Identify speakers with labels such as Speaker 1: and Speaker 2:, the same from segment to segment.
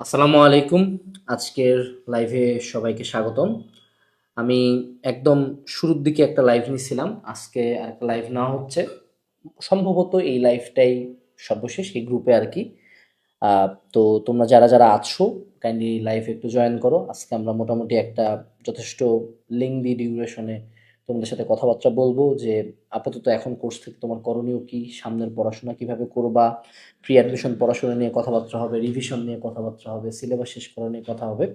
Speaker 1: আসসালামু আলাইকুম। আজকের লাইভে সবাইকে স্বাগতম। আমি একদম শুরুর দিকে একটা লাইভ নিয়েছিলাম আজকে আর একটা লাইভ না হচ্ছে। সম্ভবত এই লাইভটাই সর্বশেষ, এই গ্রুপে আর কি। তো তোমরা যারা যারা আছো কাইন্ডলি লাইভে একটু জয়েন করো। আজকে আমরা মোটামুটি একটা যথেষ্ট লিঙ্কদি ডিউরেশনে তোমাদের সাথে কথাবার্তা বলব যে, আপাতত এখন কোর্স থেকে তোমার করণীয় কি? সামনের পড়াশোনা কীভাবে করবা? প্রি অ্যাডমিশন পড়াশোনা নিয়ে কথাবার্তা হবে রিভিশন নিয়ে কথাবার্তা হবে সিলেবাস শেষ করা নিয়ে কথা হবে।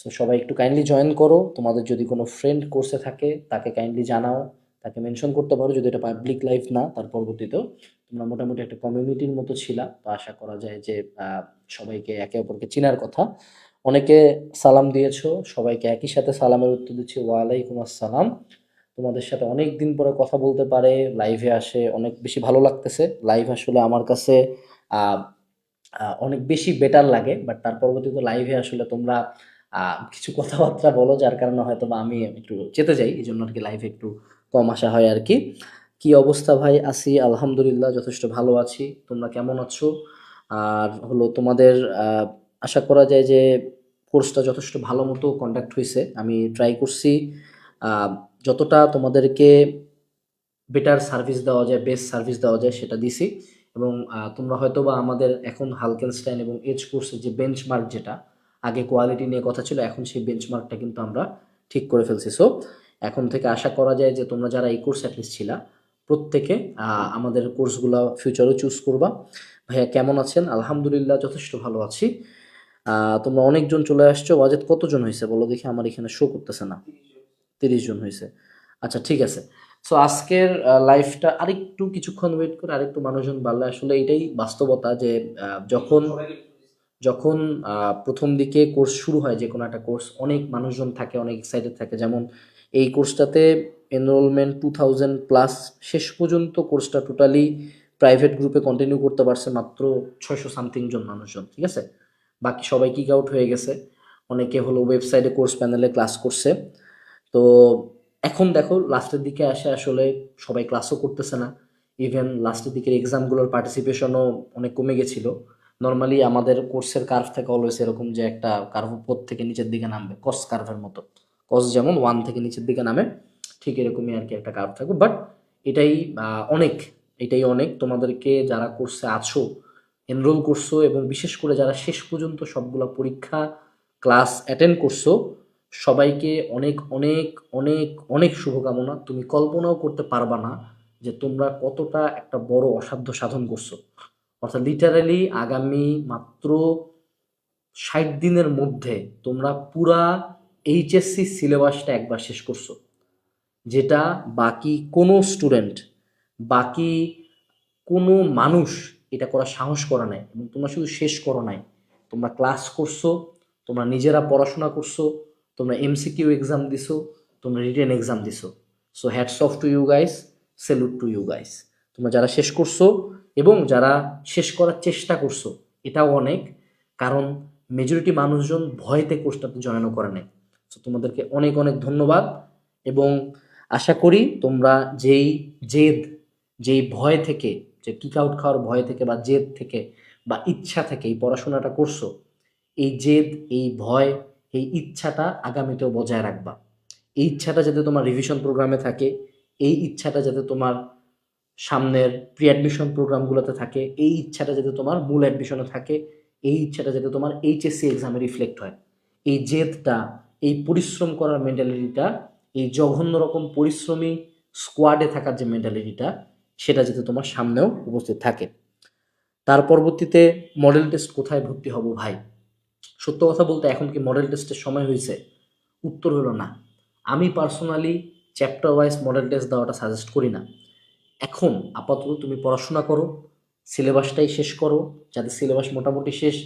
Speaker 1: সো সবাই একটু কাইন্ডলি জয়েন করো। তোমাদের যদি কোনো ফ্রেন্ড কোর্সে থাকে, তাকে কাইন্ডলি জানাও। তাকে মেনশন করতে পারো, যদি এটা পাবলিক লাইফ না, তার পরবর্তীতেও তোমরা মোটামুটি একটা কমিউনিটির মতো ছিলা। তো আশা করা যায় যে সবাইকে একে অপরকে চেনার কথা। অনেকে সালাম দিয়েছ, সবাইকে একই সাথে সালামের উত্তর দিচ্ছি। ওয়ালাইকুম আসসালাম। তোমাদের সাথে অনেক দিন পরে কথা বলতে পারে লাইভে আসে, অনেক বেশি ভালো লাগতেছে। লাইভ আসলে আমার কাছে অনেক বেশি বেটার লাগে বাট তার পরবর্তীতে লাইভে আসলে তোমরা কিছু কথাবার্তা বলো, যার কারণে হয়তো বা আমি একটু চেতে যাই, এই জন্য আর কি লাইভে একটু কম আসা হয় আর কি। কি অবস্থা ভাই? আছি, আলহামদুলিল্লাহ, যথেষ্ট ভালো আছি। তোমরা কেমন আছো? আর হলো তোমাদের আশা করা যায় যে কোর্সটা যথেষ্ট ভালো মতো কন্ডাক্ট হয়েছে আমি ট্রাই করছি। যতটা তোমাদেরকে বেটার সার্ভিস দেওয়া যায় বেস্ট সার্ভিস দেওয়া যায়, সেটা দিছি। এবং তোমরা হয়তো বা আমাদের এখন হালকেনস্টাইন এবং এজ কোর্সের যে বেঞ্চমার্ক যেটা, আগে কোয়ালিটি নিয়ে কথা ছিল, এখন সেই বেঞ্চমার্কটা কিন্তু আমরা ঠিক করে ফেলছি। সো এখন থেকে আশা করা যায় যে তোমরা যারা এই কোর্স অ্যাটলিস্ট ছিলা, প্রত্যেকে আমাদের কোর্সগুলো ফিউচারও চুজ করবা। ভাইয়া, কেমন আছেন? আলহামদুলিল্লাহ, যথেষ্ট ভালো আছি। তোমরা অনেকজন চলে আসছো। ওয়াজেদ কতজন হয়েছে বলো দেখি, আমার এখানে শো করতেছে না। তিরিশ জন হয়েছে আচ্ছা ঠিক আছে। সো আজকের লাইফটা আরেকটু কিছুক্ষণ ওয়েট করে, আরেকটু মানুষজন বাড়লে আসলে এটাই বাস্তবতা যে যখন যখন প্রথম দিকে কোর্স শুরু হয় যে কোনো একটা কোর্স অনেক মানুষজন থাকে, অনেক এক্সাইটেড থাকে। যেমন এই কোর্সটাতে এনরোলমেন্ট টু থাউজেন্ড প্লাস শেষ পর্যন্ত কোর্সটা টোটালি প্রাইভেট গ্রুপে কন্টিনিউ করতে পারছে মাত্র ছয়শো সামথিং জন মানুষজন, ঠিক আছে? বাকি সবাই কিক আউট হয়ে গেছে। অনেকে হলো ওয়েবসাইটে কোর্স প্যানেলে ক্লাস করছে। তো এখন দেখো লাস্টের দিকে আসে আসলে সবাই ক্লাসও করতেছে না। ইভেন লাস্টের দিকের এক্সামগুলোর পার্টিসিপেশনও অনেক কমে গেছিল। নর্মালি আমাদের কোর্সের কার্ভ থেকে অলওয়েজ এরকম যে একটা কার্ভ উপর থেকে নিচের দিকে নামবে কস কার্ভের মতো। কস যেমন ওয়ান থেকে নিচের দিকে নামে, ঠিক এরকমই আর কি একটা কার্ভ থাকবে। বাট এটাই অনেক এটাই অনেক। তোমাদেরকে যারা কোর্সে আছো এনরোল করছ এবং বিশেষ করে যারা শেষ পর্যন্ত সবগুলা পরীক্ষা ক্লাস অ্যাটেন্ড করছ সবাইকে অনেক অনেক অনেক অনেক শুভকামনা। তুমি কল্পনাও করতে পারবা না যে তোমরা কতটা একটা বড় অসাধ্য সাধন করছ। অর্থাৎ লিটারালি আগামী মাত্র ষাট দিনের মধ্যে তোমরা পুরা এইচএসসি সিলেবাসটা একবার শেষ করছ। যেটা বাকি কোনো স্টুডেন্ট বাকি কোনো মানুষ এটা করার সাহস করা নাই এবং তোমরা শুধু শেষ করো নাই। তোমরা ক্লাস করছ, তোমরা নিজেরা পড়াশোনা করছ তোমরা এমসিকিউ এক্সাম দিছো, তোমরা রিটেন এক্সাম দিছো। So hats off to you guys salute to you guys তোমরা যারা শেষ করছ এবং যারা শেষ করার চেষ্টা করছ, এটাও অনেক, কারণ মেজরিটি মানুষজন ভয়তে কোর্সটাতে জয়েনও করে নেয় সো তোমাদেরকে অনেক অনেক ধন্যবাদ, এবং আশা করি তোমরা যেই জেদ, যেই ভয় থেকে, যে কিক আউট খাওয়ার ভয় থেকে বা জেদ থেকে বা ইচ্ছা থেকে এই পড়াশোনাটা করছ, এই জেদ, এই ভয় এই ইচ্ছাটা আগামীতেও বজায় রাখবা। এই ইচ্ছাটা যাতে তোমার রিভিশন প্রোগ্রামে থাকে, এই ইচ্ছাটা যাতে তোমার সামনের প্রি অ্যাডমিশন প্রোগ্রামগুলোতে থাকে, এই ইচ্ছাটা যাতে তোমার মূল অ্যাডমিশনে থাকে, এই ইচ্ছাটা যাতে তোমার এইচএসসি এক্সামে রিফ্লেক্ট হয়। এই জেদটা, এই পরিশ্রম করার মেন্টালিটিটা এই জঘন্য রকম পরিশ্রমী স্কোয়াডে থাকার যে মেন্টালিটিটা সেটা যাতে তোমার সামনেও উপস্থিত থাকে। তার পরবর্তীতে মডেল টেস্ট কোথায় ভর্তি হব ভাই? সত্য কথা বলতে এখন কি মডেল টেস্টের সময় হয়েছে? উত্তর হলো না। আমি personally chapter wise model test দেওয়াটা সাজেস্ট করি না। এখন আপাতত তুমি পড়াশোনা করো সিলেবাসটাই শেষ করো। যাদের সিলেবাস মোটামুটি শেষ,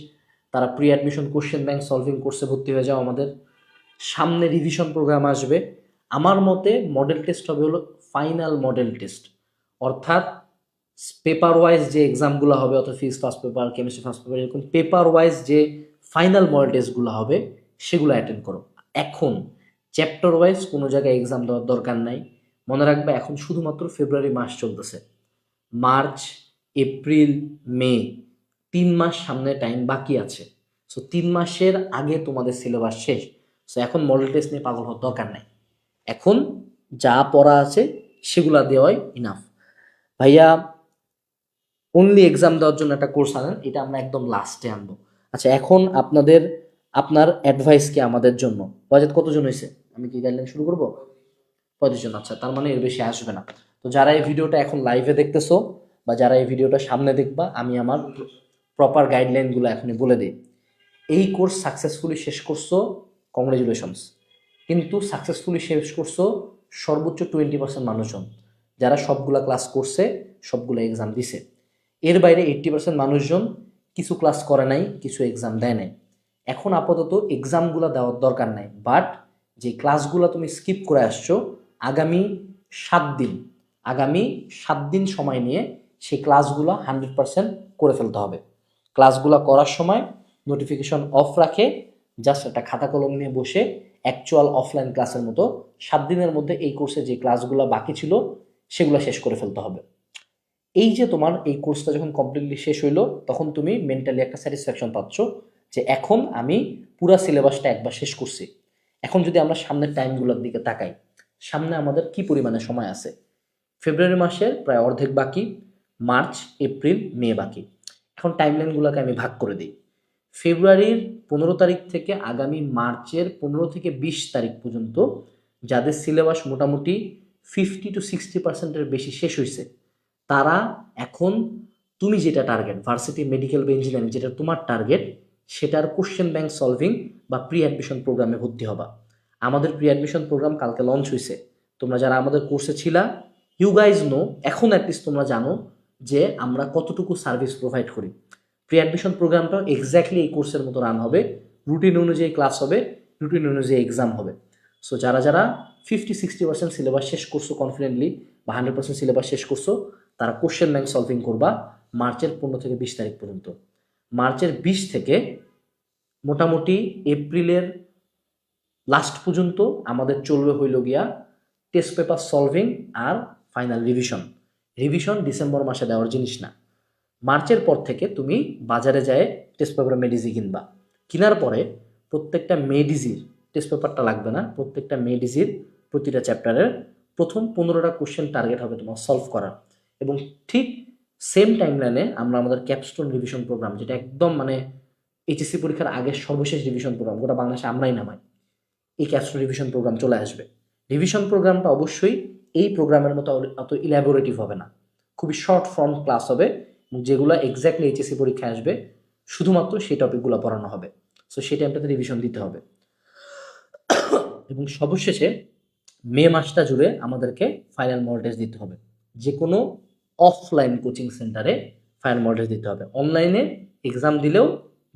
Speaker 1: তারা pre admission question bank solving কোর্সে ভর্তি হয়ে যাও আমাদের। সামনে রিভিশন প্রোগ্রাম আসবে। আমার মতে মডেল টেস্ট হবে হলো ফাইনাল মডেল টেস্ট অর্থাৎ পেপার ওয়াইজ যে এক্সামগুলো হবে, অর্থাৎ physics first paper chemistry first paper এরকম পেপার ওয়াইজ যে ফাইনাল মডেল টেস্টগুলো হবে, সেগুলো অ্যাটেন্ড করো। এখন চ্যাপ্টার ওয়াইজ কোনো জায়গায় এক্সাম দেওয়ার দরকার নাই। মনে রাখবে, এখন শুধুমাত্র ফেব্রুয়ারি মাস চলতেছে। মার্চ এপ্রিল মে তিন মাস সামনে টাইম বাকি আছে। সো তিন মাসের আগে তোমাদের সিলেবাস শেষ। সো এখন মডেল টেস্ট নিয়ে পাগল হওয়ার দরকার নেই। এখন যা পড়া আছে, সেগুলা দেওয়াই ইনাফ ভাইয়া অনলি এক্সাম দেওয়ার জন্য একটা কোর্স আনেন, এটা আমরা একদম লাস্টে আনব। আচ্ছা এখন আপনাদের, আপনার অ্যাডভাইস কি আমাদের জন্য? বাজেট কতজন হয়েছে? আমি কি গাইডলাইন শুরু করব? পঁয়ত্রিশ জন আচ্ছা তার মানে এর বেশি আসবে না। তো যারা এই ভিডিওটা এখন লাইভে দেখতেছো, বা যারা এই ভিডিওটা সামনে দেখবা, আমি আমার প্রপার গাইডলাইনগুলো এখনই বলে দিই। এই কোর্স সাকসেসফুলি শেষ করছ কংগ্রেচুলেশনস কিন্তু সাকসেসফুলি শেষ করছ, সর্বোচ্চ টোয়েন্টি পার্সেন্ট মানুষজন, যারা সবগুলা ক্লাস করছে, সবগুলো এক্সাম দিছে। এর বাইরে এইট্টি পার্সেন্ট মানুষজন কিছু ক্লাস করে নাই, কিছু এক্সাম দেয় নাই। এখন আপাতত এক্সামগুলো দেওয়ার দরকার নাই বাট যে ক্লাসগুলো তুমি স্কিপ করে আসছো, আগামী সাত দিন, আগামী সাত দিন সময় নিয়ে সেই ক্লাসগুলো হান্ড্রেড পার্সেন্ট করে ফেলতে হবে। ক্লাসগুলো করার সময় নোটিফিকেশন অফ রাখে জাস্ট একটা খাতা কলম নিয়ে বসে অ্যাকচুয়াল অফলাইন ক্লাসের মতো সাত দিনের মধ্যে এই কোর্সে যে ক্লাসগুলো বাকি ছিল, সেগুলো শেষ করে ফেলতে হবে। এই যে তোমার এই কোর্সটা যখন কমপ্লিটলি শেষ হইল, তখন তুমি মেন্টালি একটা স্যাটিসফ্যাকশন পাচ্ছ যে এখন আমি পুরা সিলেবাসটা একবার শেষ করছি। এখন যদি আমরা সামনের টাইমগুলোর দিকে তাকাই, সামনে আমাদের কি পরিমাণে সময় আছে? ফেব্রুয়ারি মাসের প্রায় অর্ধেক বাকি, মার্চ, এপ্রিল, মে বাকি। এখন টাইমলাইনগুলোকে আমি ভাগ করে দিই। ফেব্রুয়ারির পনেরো তারিখ থেকে আগামী মার্চের পনেরো থেকে বিশ তারিখ পর্যন্ত যাদের সিলেবাস মোটামুটি ফিফটি টু সিক্সটি পার্সেন্টের বেশি শেষ হয়েছে তারা এখন তুমি যেটা টার্গেট ভার্সিটি মেডিকেল বা ইঞ্জিনিয়ারিং যেটা তোমার টার্গেট সেটার কোশ্চেন ব্যাংক সলভিং বা প্রি অ্যাডমিশন প্রোগ্রামে ভর্তি হবা। আমাদের প্রি অ্যাডমিশন প্রোগ্রাম কালকে লঞ্চ হয়েছে তোমরা যারা আমাদের কোর্সে ছিলা ইউ গাইজ নো এখন অ্যাটলিস্ট তোমরা জানো যে আমরা কতটুকু সার্ভিস প্রোভাইড করি। প্রি অ্যাডমিশন প্রোগ্রামটাও এক্স্যাক্টলি এই কোর্সের মতো রান হবে। রুটিন অনুযায়ী ক্লাস হবে রুটিন অনুযায়ী এক্সাম হবে। সো যারা যারা ফিফটি সিক্সটি পার্সেন্ট সিলেবাস শেষ করছ কনফিডেন্টলি বা হান্ড্রেড পার্সেন্ট সিলেবাস শেষ করছ তারা কোশ্চেন ব্যাংক সলভিং করবা মার্চের পনেরো থেকে বিশ তারিখ পর্যন্ত। মার্চের বিশ থেকে মোটামুটি এপ্রিলের লাস্ট পর্যন্ত আমাদের চলবে হইল গিয়া টেস্ট পেপার সলভিং আর ফাইনাল রিভিশন রিভিশন ডিসেম্বর মাসে দেওয়ার জিনিস না। মার্চের পর থেকে তুমি বাজারে যায় টেস্ট পেপার মেডিজি কিনবা। কেনার পরে প্রত্যেকটা মেডিজির টেস্ট পেপারটা লাগবে না, প্রত্যেকটা মেডিজির প্রতিটা চ্যাপ্টারের প্রথম পনেরোটা কোশ্চেন টার্গেট হবে তোমার সলভ করার। এবং ঠিক সেম টাইমলাইনে আমরা আমাদের ক্যাপস্টোন রিভিশন প্রোগ্রাম যেটা একদম মানে এইচএসসি পরীক্ষার আগের সর্বশেষ রিভিশন প্রোগ্রাম গোটা বাংলাদেশে আমরাই নামাই, এই ক্যাপস্টোন রিভিশন প্রোগ্রাম চলে আসবে। রিভিশন প্রোগ্রামটা অবশ্যই এই প্রোগ্রামের মতো অত ইলাবোরেটিভ হবে না। খুবই শর্ট ফর্ম ক্লাস হবে যেগুলো এক্স্যাক্টলি এইচএসসি পরীক্ষায় আসবে, শুধুমাত্র সেই টপিকগুলো পড়ানো হবে। সো সেই টাইমটাতে রিভিশন দিতে হবে। এবং সর্বশেষে মে মাসটা জুড়ে আমাদেরকে ফাইনাল মডেল টেস্ট দিতে হবে। যে কোনো অফলাইন কোচিং সেন্টারে ফাইনাল মডেল দিতে হবে। অনলাইনে এক্সাম দিলেও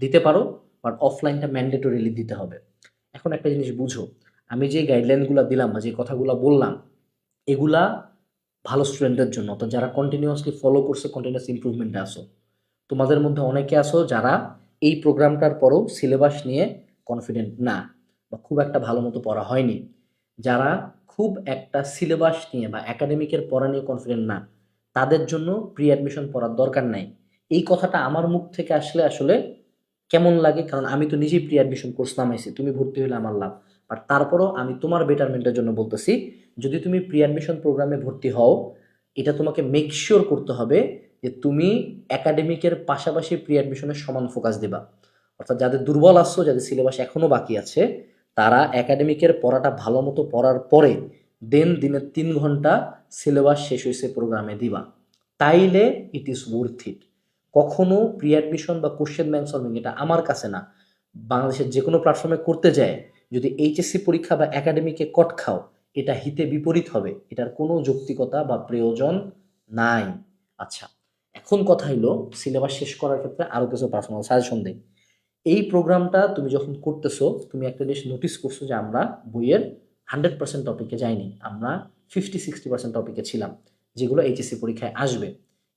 Speaker 1: দিতে পারো বাট অফলাইনটা ম্যান্ডেটরিলি দিতে হবে। এখন একটা জিনিস বুঝো, আমি যে গাইডলাইনগুলো দিলাম বা যে কথাগুলো বললাম, এগুলা ভালো স্টুডেন্টের জন্য তো যারা কন্টিনিউয়াসলি ফলো করছে কন্টিনিউয়াস ইমপ্রুভমেন্টে আসো তোমাদের মধ্যে অনেকে আসো যারা এই প্রোগ্রামটার পরও সিলেবাস নিয়ে কনফিডেন্ট না, বা খুব একটা ভালো মতো পড়া হয়নি। যারা খুব একটা সিলেবাস নিয়ে বা একাডেমিকের পড়া নিয়ে কনফিডেন্ট না তাদের জন্য প্রি অ্যাডমিশন পড়ার দরকার নাই। এই কথাটা আমার মুখ থেকে আসলে আসলে কেমন লাগে? কারণ আমি তো নিজেই প্রি অ্যাডমিশন কোর্স নামাইছি, তুমি ভর্তি হলে আমার লাভ। বাট তারপরও আমি তোমার বেটারমেন্টের জন্য বলতেছি, যদি তুমি প্রি অ্যাডমিশন প্রোগ্রামে ভর্তি হও, এটা তোমাকে মেক শিওর করতে হবে যে তুমি একাডেমিকের পাশাপাশি প্রি অ্যাডমিশনের সমান ফোকাস দিবা। অর্থাৎ যাদের দুর্বল আসছো যাদের সিলেবাস এখনও বাকি আছে, তারা একাডেমিকের পড়াটা ভালো মতো পড়ার পরে দেন দিনের তিন ঘণ্টা সিলেবাস শেষ হয়েছে প্রোগ্রামে দিবা। তাইলে ইট ইজ ওয়ার্থ ইট কখনো প্রি অ্যাডমিশন বা কোশ্চেন ব্যাংক সলভিং এটা আমার কাছে না। বাংলাদেশের যে কোনো প্ল্যাটফর্মে করতে যায়, যদি এইচএসসি পরীক্ষা বা একাডেমিকে কট খাও, এটা হিতে বিপরীত হবে। এটার কোনো যৌক্তিকতা বা প্রয়োজন নাই। আচ্ছা এখন কথা হলো সিলেবাস শেষ করার ক্ষেত্রে আরও কিছু পার্সোনাল সাজেশন দিই। এই প্রোগ্রামটা তুমি যখন করতেছো, তুমি একটা জিনিস নোটিস করছ যে আমরা বইয়ের হান্ড্রেড পার্সেন্ট টপিকে যাইনি আমরা ফিফটি সিক্সটি পার্সেন্ট টপিকে ছিলাম, যেগুলো এইচএসসি পরীক্ষায় আসবে।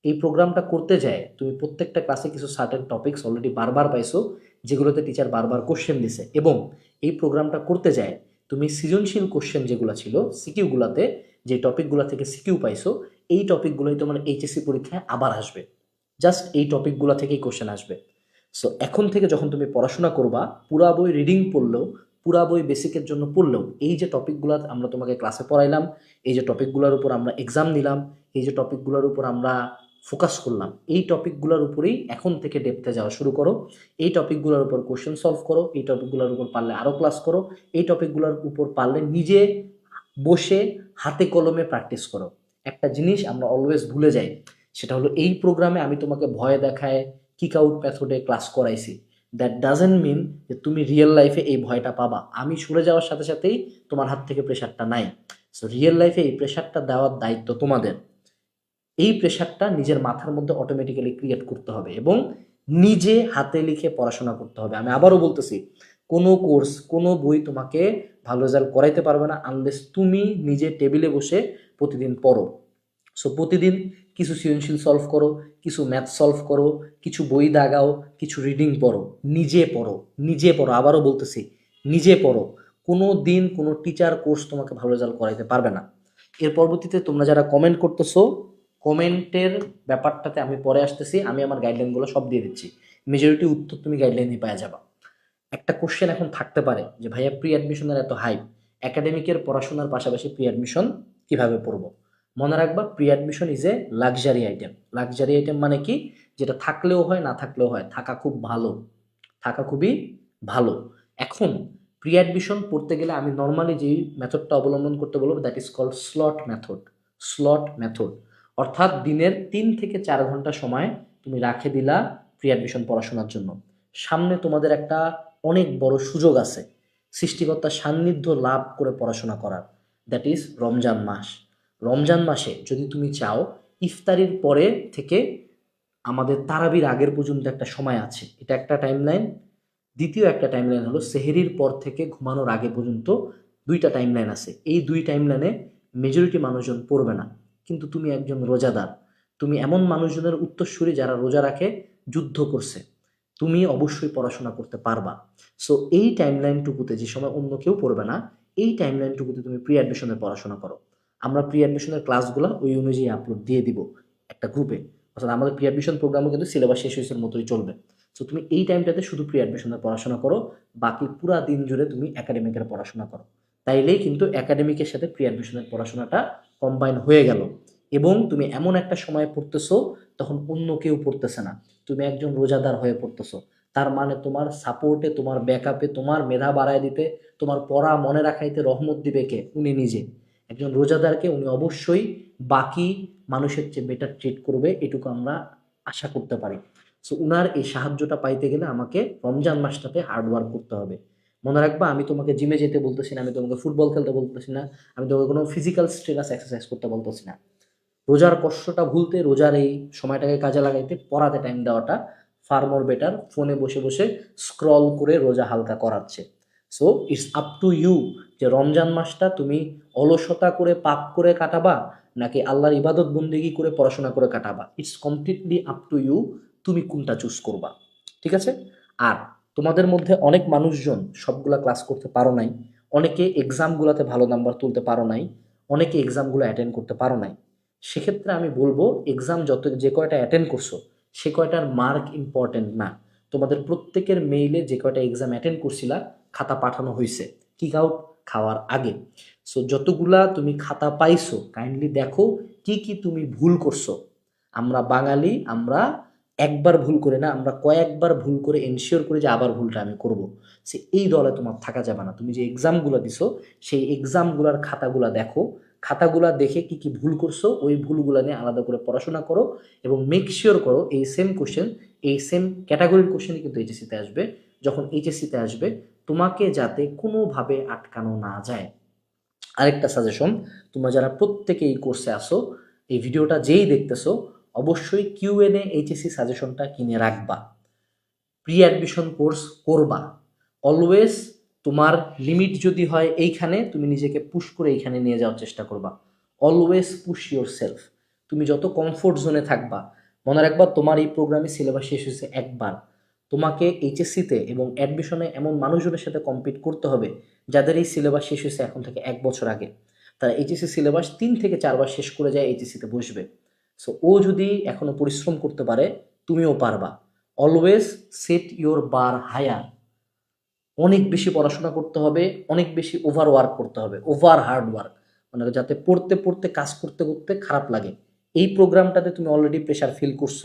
Speaker 1: এই প্রোগ্রামটা করতে যায়, তুমি প্রত্যেকটা ক্লাসে কিছু সার্টেন টপিকস অলরেডি বারবার পাইছো, যেগুলোতে টিচার বারবার কোশ্চেন দিছে। এবং এই প্রোগ্রামটা করতে যায়, তুমি সৃজনশীল কোশ্চেন যেগুলো ছিল সিকিউগুলোতে যে টপিকগুলো থেকে সিকিউ পাইছো, এই টপিকগুলোই তোমার এইচএসসি পরীক্ষায় আবার আসবে। জাস্ট এই টপিকগুলো থেকেই কোশ্চেন আসবে। সো এখন থেকে যখন তুমি পড়াশোনা করবা, পুরা বই রিডিং পড়লেও পুরা বই বেসিকের জন্য পড়লেও এই যে টপিকগুলো আমরা তোমাকে ক্লাসে পড়াইলাম, এই যে টপিকগুলোর উপর আমরা এক্সাম নিলাম, এই যে টপিকগুলোর উপর আমরা ফোকাস করলাম, এই টপিকগুলোর উপরেই এখন থেকে ডেপথে যাওয়া শুরু করো। এই টপিকগুলোর উপর কোশ্চেন সলভ করো, এই টপিকগুলোর উপর পারলে আরও ক্লাস করো, এই টপিকগুলোর উপর পারলে নিজে বসে হাতে কলমে প্র্যাকটিস করো। একটা জিনিস আমরা অলওয়েজ ভুলে যাই, সেটা হলো এই প্রোগ্রামে আমি তোমাকে ভয় দেখায় কিক আউট মেথডে ক্লাস করাইছি। দ্যাট ডাজেন্ট মিন যে তুমি রিয়েল লাইফে এই ভয়টা পাবা। আমি সরে যাওয়ার সাথে সাথেই তোমার হাত থেকে প্রেশারটা নাই। সো রিয়েল লাইফে এই প্রেশারটা দেওয়ার দায়িত্ব তোমাদের। এই প্রেশারটা নিজের মাথার মধ্যে অটোমেটিক্যালি ক্রিয়েট করতে হবে এবং নিজে হাতে লিখে পড়াশোনা করতে হবে। আমি আবারও বলতেছি, কোনো কোর্স কোনো বই তোমাকে ভালো রেজাল্ট করাইতে পারবে না আনলেস তুমি নিজে টেবিলে বসে প্রতিদিন পড়ো। সো প্রতিদিন কিছু সৃজনশীল সলভ করো, কিছু ম্যাথ সলভ করো, কিছু বই দাগাও, কিছু রিডিং পড়ো। নিজে পড়ো নিজে পড়ো, আবারও বলতেছি, নিজে পড়ো। কোনো দিন কোনো টিচার কোর্স তোমাকে ভালো রেজাল্ট করাইতে পারবে না। এর পরবর্তীতে তোমরা যারা কমেন্ট করতেছো কমেন্টের ব্যাপারটাতে আমি পরে আসতেছি, আমি আমার গাইডলাইনগুলো সব দিয়ে দিচ্ছি। মেজরিটি উত্তর তুমি গাইডলাইনে পাওয়া যাবা। একটা কোশ্চেন এখন থাকতে পারে যে, ভাইয়া প্রি অ্যাডমিশনের এত হাইপ একাডেমিকের পড়াশোনার পাশাপাশি প্রি অ্যাডমিশন কীভাবে পড়ব? মনে রাখবা pre admission is a luxury item luxury item মানে কি? যেটা থাকলেও হয়, না থাকলেও হয়। থাকা খুব ভালো। থাকা খুবই ভালো। এখন প্রি অ্যাডমিশন পড়তে গেলে আমি নর্মালি যেই মেথডটা অবলম্বন করতে বলব that is called slot method slot method অর্থাৎ দিনের তিন থেকে চার ঘণ্টা সময় তুমি রাখে দিলা প্রি অ্যাডমিশন পড়াশোনার জন্য। সামনে তোমাদের একটা অনেক বড় সুযোগ আছে। সৃষ্টিকর্তার সান্নিধ্য লাভ করে পড়াশোনা করার। দ্যাট ইজ রমজান মাস। রমজান মাসে যদি তুমি চাও, ইফতারির পরে থেকে আমাদের তারাবির আগের পর্যন্ত একটা সময় আছে। এটা একটা টাইমলাইন দ্বিতীয় একটা টাইমলাইন হলো সেহেরির পর থেকে ঘুমানোর আগে পর্যন্ত দুইটা টাইমলাইন আছে। এই দুই টাইমলাইনে মেজরিটি মানুষজন পড়বে না। কিন্তু তুমি একজন রোজাদার। তুমি এমন মানুষজনের উত্তরসূরি যারা রোজা রাখে, যুদ্ধ করছে। তুমি অবশ্যই পড়াশোনা করতে পারবা। সো এই টাইমলাইনটুকুতে যে সময় অন্য কেউ পড়বে না, এই টাইমলাইনটুকুতে তুমি প্রি অ্যাডমিশনের পড়াশোনা করো। আমরা প্রি অ্যাডমিশনের ক্লাসগুলো ওই অনুযায়ী আপলোড দিয়ে দিব একটা গ্রুপে অর্থাৎ আমাদের প্রি অ্যাডমিশন প্রোগ্রামও কিন্তু সিলেবাস শেষ হয়েছে মতোই চলবে। সো তুমি এই টাইমটাতে শুধু প্রি অ্যাডমিশনের পড়াশোনা করো, বাকি পুরা দিন জুড়ে তুমি একাডেমিকের পড়াশোনা করো। তাইলেই কিন্তু একাডেমিকের সাথে প্রি অ্যাডমিশনের পড়াশোনাটা কম্বাইন হয়ে গেল। এবং তুমি এমন একটা সময় পড়তেছো, তখন অন্য কেউ পড়তেছে না। তুমি একজন রোজাদার হয়ে পড়তেছো। তার মানে তোমার সাপোর্টে তোমার ব্যাকআপে তোমার মেধা বাড়ায় দিতে, তোমার পড়া মনে রাখাইতে রহমত দিবে কে? উনি নিজে। একজন রোজাদারকে উনি অবশ্যই বাকি মানুষের চেয়ে বেটার ট্রিট করবে, এটুকু আমরা আশা করতে পারি। সো উনার এই সাহায্যটা পাইতে গেলে আমাকে রমজান মাসটাতে হার্ডওয়ার্ক করতে হবে। মনে রাখবা, আমি তোমাকে জিমে যেতে বলতেছি না, আমি তোমাকে ফুটবল খেলতে বলতেছি না, আমি তোমাকে কোনো ফিজিক্যাল স্ট্রেনাস এক্সারসাইজ করতে বলতেছি না। রোজার কষ্টটা ভুলতে, রোজার এই সময়টাকে কাজে লাগাইতে, পড়াতে টাইম দেওয়াটা ফার মোর বেটার ফোনে বসে বসে স্ক্রল করে রোজা হালকা করাচ্ছে। So it's up to you যে রমজান মাসটা তুমি অলসতা করে, পাপ করে কাটাবা, নাকি আল্লাহর ইবাদত বন্দেগি করে পড়াশোনা করে কাটাবা। It's completely up to you তুমি কোনটা চুজ করবা। ঠিক আছে? আর তোমাদের মধ্যে অনেক মানুষজন সবগুলা ক্লাস করতে পারো নাই, অনেকে এক্সামগুলোতে ভালো নাম্বার তুলতে পারো নাই, অনেকে এক্সামগুলো অ্যাটেন্ড করতে পারো নাই। সেক্ষেত্রে আমি বলব এক্সাম যত যে কয়টা অ্যাটেন্ড করছ, সে কয়টার মার্ক ইম্পর্টেন্ট না। তোমাদের প্রত্যেকের মেইলে যে কয়টা এক্সাম অ্যাটেন্ড করছিলা খাতা পাঠানো হয়েছে কিক আউট খাওয়ার আগে। সো যতগুলা তুমি খাতা পাইছো কাইন্ডলি দেখো কি কি তুমি ভুল করছ। আমরা বাঙালি, আমরা একবার ভুল করে না, আমরা কয়েকবার ভুল করে এনশিওর করে যে আবার ভুলটা আমি করব। সে এই দলে তোমার থাকা যাবে না। তুমি যে এক্সামগুলো দিছো, সেই এক্সামগুলোর খাতাগুলো দেখো। খাতাগুলা দেখে কি কি ভুল করছ, ওই ভুলগুলো নিয়ে আলাদা করে পড়াশোনা করো এবং মেক শিওর করো এই সেম কোশ্চেন এই সেম ক্যাটাগরির কোশ্চেনই কিন্তু এইচএসিতে আসবে। যখন এইচএসিতে আসবে তোমাকে যাতে কোনোভাবে আটকানো না যায়। আরেকটা সাজেশন তোমরা যারা প্রত্যেকে এই কোর্সে আসো এই ভিডিওটা যেই দেখতেছো, অবশ্যই কিউএনএ এইচএসসি সাজেশনটা কিনে রাখবা। প্রি অ্যাডমিশন কোর্স করবা। অলওয়েজ তোমার লিমিট যদি হয় এইখানে, তুমি নিজেকে পুশ করে এইখানে নিয়ে যাওয়ার চেষ্টা করবা। অলওয়েজ পুশ ইউর সেলফ তুমি যত কমফোর্ট জোনে থাকবা, মনে রাখবা তোমার এই প্রোগ্রামে সিলেবাস শেষ হয়েছে একবার। তোমাকে এইচএসসিতে এবং অ্যাডমিশনে এমন মানুষজনের সাথে কম্পিট করতে হবে যাদের এই সিলেবাস শেষ হয়েছে এখন থেকে এক বছর আগে। তারা এইচএসসি সিলেবাস তিন থেকে চারবার শেষ করে যায় এইচএসসিতে বসবে। সো ও যদি এখনও পরিশ্রম করতে পারে, তুমিও পারবা। Always set your bar higher অনেক বেশি পড়াশোনা করতে হবে, অনেক বেশি ওভার ওয়ার্ক করতে হবে ওভার হার্ড ওয়ার্ক মানে যাতে পড়তে পড়তে, কাজ করতে করতে খারাপ লাগে। এই প্রোগ্রামটাতে তুমি অলরেডি প্রেশার ফিল করছ।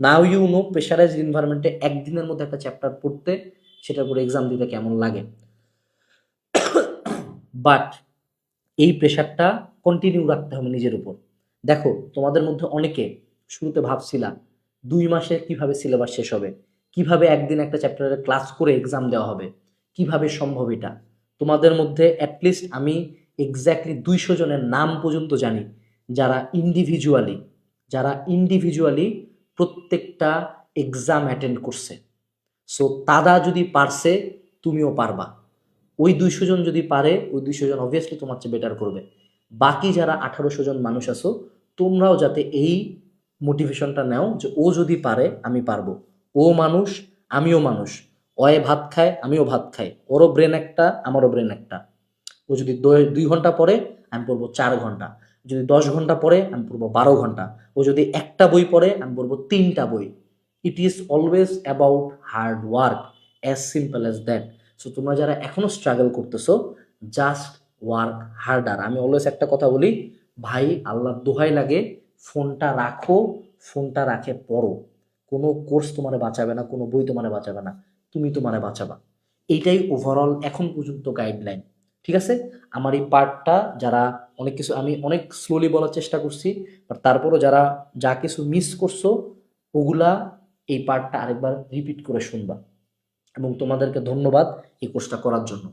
Speaker 1: নাও ইউ নো প্রেশারাইজ এনভায়রনমেন্টে একদিনের মধ্যে একটা চ্যাপ্টার পড়তে সেটার উপর এক্সাম দিতে কেমন লাগে। বাট এই প্রেশারটা কন্টিনিউ রাখতে হবে নিজের উপর। দেখো, তোমাদের মধ্যে অনেকে শুরুতে ভাবছিলা দুই মাসে কীভাবে সিলেবাস শেষ হবে? কীভাবে একদিন একটা চ্যাপ্টারের ক্লাস করে এক্সাম দেওয়া হবে? কীভাবে সম্ভব এটা? তোমাদের মধ্যে অ্যাটলিস্ট আমি এক্স্যাক্টলি দুইশো জনের নাম পর্যন্ত জানি, যারা ইন্ডিভিজুয়ালি যারা ইন্ডিভিজুয়ালি প্রত্যেকটা এক্সাম অ্যাটেন্ড করছে। সো তারা যদি পারছে, তুমিও পারবা। ওই দুইশো জন যদি পারে, ওই দুইশো জন অবভিয়াসলি তোমার চেয়ে বেটার করবে। বাকি যারা আঠারোশো জন মানুষ আছো, তোমরাও যাতে এই মোটিভেশনটা নাও যে ও যদি পারে, আমি পারব। ও মানুষ, আমিও মানুষ। অয়ে ভাত খায়, আমিও ভাত খাই। ওরও ব্রেন একটা, আমারও ব্রেন একটা। ও যদি দুই ঘণ্টা পরে আমি পড়ব চার ঘণ্টা। যদি দশ ঘণ্টা পড়ে, আমি পড়ব বারো ঘণ্টা। ও যদি একটা বই পড়ে, আমি পড়ব তিনটা বই। It is always about hard work as simple as that so তোমরা যারা এখনও স্ট্রাগল করতেছো জাস্ট ওয়ার্ক হার্ডার আমি অলওয়েজ একটা কথা বলি, ভাই, আল্লাহর দোহাই লাগে, ফোনটা রাখো, ফোনটা রাখে পড়ো। কোনো কোর্স তোমারে বাঁচাবে না, কোনো বই তোমারে বাঁচাবে না, তুমি তোমারে বাঁচাবা। এইটাই ওভারঅল এখন পর্যন্ত গাইডলাইন ঠিক আছে? আমার এই পার্টটা যারা অনেক কিছু আমি অনেক স্লোলি বলার চেষ্টা করছি বাট তারপরও যারা যা কিছু মিস করছ, ওগুলা এই পার্টটা আরেকবার রিপিট করে শুনবা। এবং তোমাদেরকে ধন্যবাদ এই কোর্সটা করার জন্য।